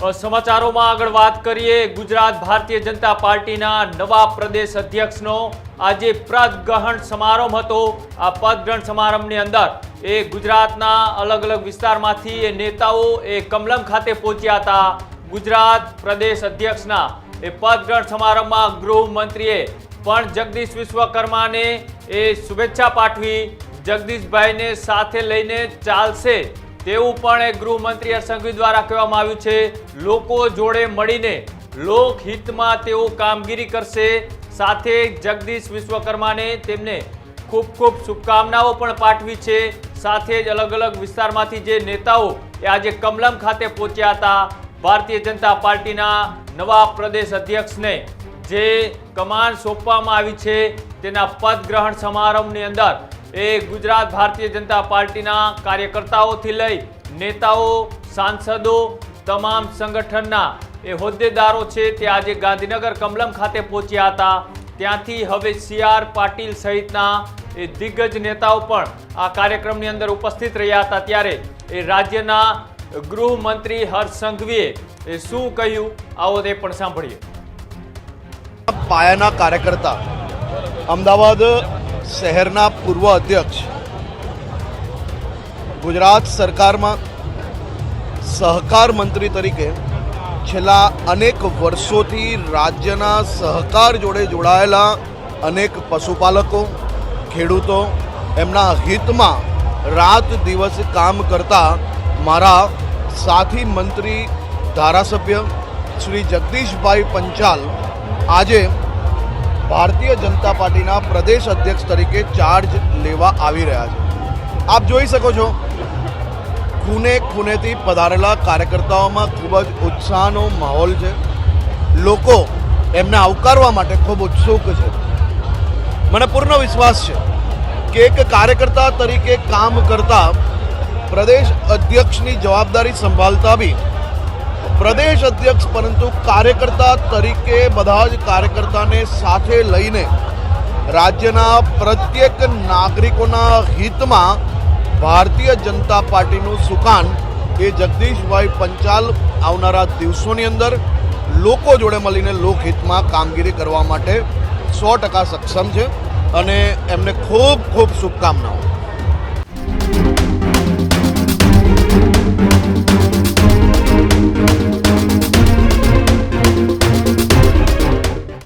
સમાચારોમાં આગળ વાત કરીએ. ગુજરાત ભારતીય જનતા પાર્ટીના નવા પ્રદેશ અધ્યક્ષનો આજે પદગ્રહણ સમારંભ હતો. આ પદગ્રહણ સમારંભની અંદર એ ગુજરાતના અલગ અલગ વિસ્તારમાંથી એ નેતાઓ એ કમલમ ખાતે પહોંચ્યા હતા. ગુજરાત પ્રદેશ અધ્યક્ષના એ પદગ્રહણ સમારંભમાં ગૃહમંત્રીએ પણ જગદીશ વિશ્વકર્માને એ શુભેચ્છા પાઠવી. જગદીશભાઈને સાથે લઈને ચાલશે તેવું પણ એ ગૃહમંત્રી સંઘવી દ્વારા કહેવામાં આવ્યું છે. લોકો જોડે મળીને લોકહિતમાં તેઓ કામગીરી કરશે. સાથે જગદીશ વિશ્વકર્માને તેમને ખૂબ ખૂબ શુભકામનાઓ પણ પાઠવી છે. સાથે જ અલગ અલગ વિસ્તારમાંથી જે નેતાઓ એ આજે કમલમ ખાતે પહોંચ્યા હતા. ભારતીય જનતા પાર્ટીના નવા પ્રદેશ અધ્યક્ષને જે કમાન સોંપવામાં આવી છે. તેના પદગ્રહણ સમારંભની અંદર એ ગુજરાત ભારતીય જનતા પાર્ટીના કાર્યકર્તાઓથી લઈ નેતાઓ, સાંસદો, તમામ સંગઠનના એ હોદ્દેદારો છે તે આજે ગાંધીનગર કમલમ ખાતે પહોંચ્યા હતા. ત્યાંથી હવે સી આર પાટીલ સહિતના એ દિગ્ગજ નેતાઓ પણ આ કાર્યક્રમની અંદર ઉપસ્થિત રહ્યા હતા. ત્યારે એ રાજ્યના ગૃહમંત્રી હર્ષ સંઘવીએ એ શું કહ્યું? આવો તે પણ સાંભળીએ. પાયાના કાર્યકર્તા, અમદાવાદ શહેરના પૂર્વ અધ્યક્ષ. ગુજરાત સરકારમાં સહકાર મંત્રી તરીકે છેલ્લા અનેક વર્ષોથી રાજ્યના સહકાર જોડે જોડાયેલા અનેક પશુપાલકો, ખેડૂતો એમના હિતમાં રાત દિવસ કામ કરતા મારા સાથી મંત્રી ધારાસભ્ય શ્રી જગદીશભાઈ પંચાલ આજે ભારતીય જનતા પાર્ટીના પ્રદેશ અધ્યક્ષ તરીકે ચાર્જ લેવા આવી રહ્યા છે. આપ જોઈ શકો છો ખૂને ખૂનેથી પધારેલા કાર્યકર્તાઓમાં ખૂબ જ ઉત્સાહનો માહોલ છે. લોકો એમને આવકારવા માટે ખૂબ ઉત્સુક છે. મને પૂર્ણ વિશ્વાસ છે કે એક કાર્યકર્તા તરીકે કામ કરતા પ્રદેશ અધ્યક્ષની જવાબદારી સંભાળતા બી પ્રદેશ અધ્યક્ષ પરંતુ કાર્યકર્તા તરીકે બધા જ કાર્યકર્તાને સાથે લઈને રાજ્યના પ્રત્યેક નાગરિકોના હિતમાં ભારતીય જનતા પાર્ટીનું સુકાન એ જગદીશભાઈ પંચાલ આવનારા દિવસોની અંદર લોકો જોડે મળીને લોકહિતમાં કામગીરી કરવા માટે સો ટકા સક્ષમ છે અને એમને ખૂબ ખૂબ શુભકામનાઓ.